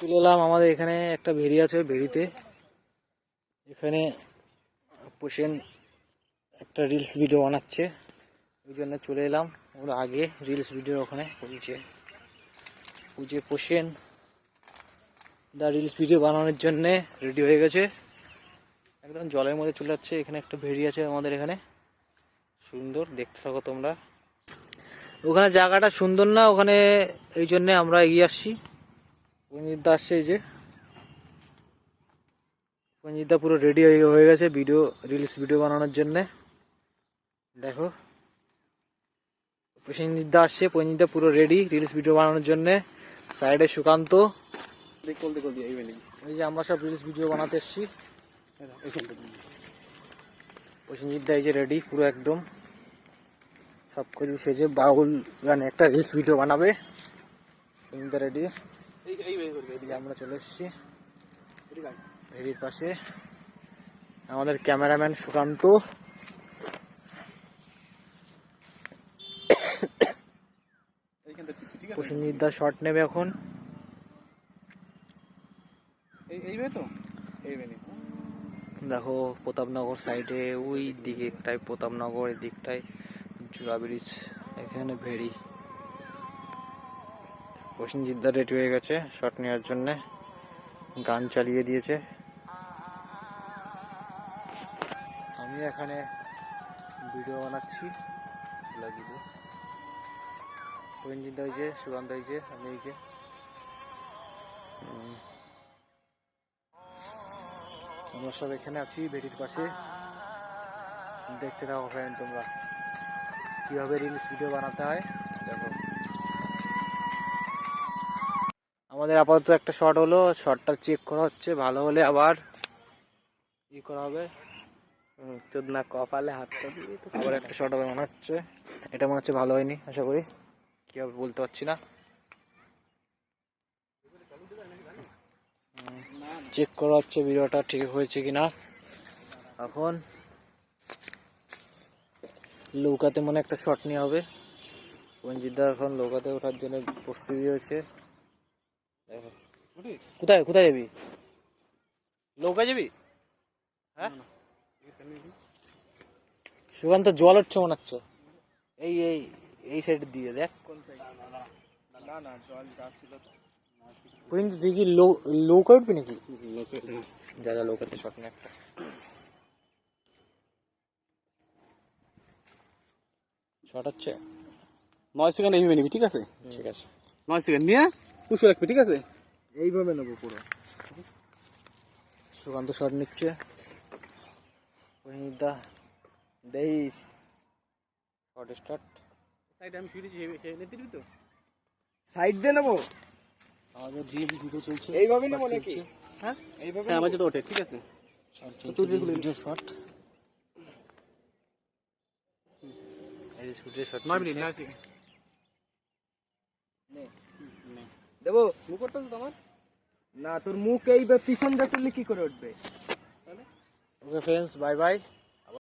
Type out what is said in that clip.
চলে এলাম আমাদের এখানে একটা ভেড়ি আছে ভেড়িতে। এখানে পোষেন একটা রিলস ভিডিও বানাচ্ছে। ওই জন্য চলে এলাম। ওর আগে রিলস ভিডিও ওখানে করেছে। ওই যে পোষেন দা রিলস ভিডিও বানানোর জন্যে রেডি হয়ে গেছে। একদম জলের মধ্যে চলে যাচ্ছে। এখানে একটা ভেড়ি আছে আমাদের এখানে। সুন্দর, দেখতে থাকো তোমরা। ওখানে জায়গাটা সুন্দর না? ওখানে এই জন্যে আমরা এগিয়ে আসছি। পঞ্জিতদা আসছে এই যে। পঞ্জিতদা পুরো রেডি হয়ে গেছে ভিডিও রিলস ভিডিও বানানোর জন্যে। দেখো। পঞ্জিতদা আসছে পঞ্জিতদা পুরো রেডি রিলস ভিডিও বানানোর জন্যে। সাইডে সুকান্ত। এই যে আমরা সব রিলস ভিডিও বানাতে এসছি। পঞ্জিতদা এই যে রেডি পুরো একদম। সব কিছু সেজে বাউল গানে একটা রিলস ভিডিও বানাবে। রেডি আমরা চলে এসেছি। ভেড়ির পাশে আমাদের ক্যামেরাম্যান সুকান্ত। প্রসেনজিৎ দা শট নেবে এখন। তো? দেখো প্রতাপনগর সাইডে ওই দিকে একটাই প্রতাপনগর দিকটায় জুড়া ব্রিজ এখানে ভেড়ি। প্রসেনজিৎ দা রেডি হয়ে গেছে শট নেওয়ার জন্যে। গান চালিয়ে দিয়েছে। আমি এখানে ভিডিও বানাচ্ছি। লাগিয়ে প্রসেনজিৎ দা হয়েছে সুকান্ত হয়েছে আমি উম, আমরা সব এখানে আছি ভেড়ির পাশে। দেখতে থাকো ফ্রেন্ড তোমরা। কীভাবে রিলস ভিডিও বানাতে হয় দেখো। আমাদের আপাতত একটা শট হলো শটটা চেক করা হচ্ছে, ভালো হলে আবার ই করা হবে। না, কপালে হাতটা দিয়ে আবার একটা শট হবে মনে হচ্ছে। এটা মনে হচ্ছে ভালো হয়নি, আশা করি। কি হবে বলতে পারছি না। চেক করা হচ্ছে, ভিডিওটা ঠিক হয়েছে কিনা। এখন লৌকাতে মনে একটা শট নেওয়া হবে। রঞ্জিতদা এখন লৌকাতে ওঠার জন্য প্রস্তুতি হয়েছে কোথায় কোথায় যাবি? নৌকা যাবি? হ্যাঁ? সুকান্ত জল হচ্ছে মনে হচ্ছে। এই এই এই সাইড দিয়ে দেখ। কিন্তু তুই কি উঠবি নাকি? যা যা নৌকাতে শট নে একটা। শট হচ্ছে। নয় সেকেন্ড এইভাবে নিবি ঠিক আছে? ঠিক আছে। নয় সেকেন্ড নিয়ে পুষে রাখবি ঠিক আছে? এইভাবে নেব পুরো। সুকান্ত শট নিচ্ছে। দা দেইস। শট স্টার্ট সাইড আমি ফিরেছি দিবি তো? সাইড দিয়ে নেব? আমাদের রিল ভিডিও চলছে। এইভাবে নেব নাকি? হ্যাঁ? এইভাবে হ্যাঁ আমার ওঠে ঠিক আছে। সেকেন্ড দেবো মুখ করতে তোমার? না তোর মুখ এই পিছন দিয়ে তুললে কি করে উঠবে? Okay friends bye bye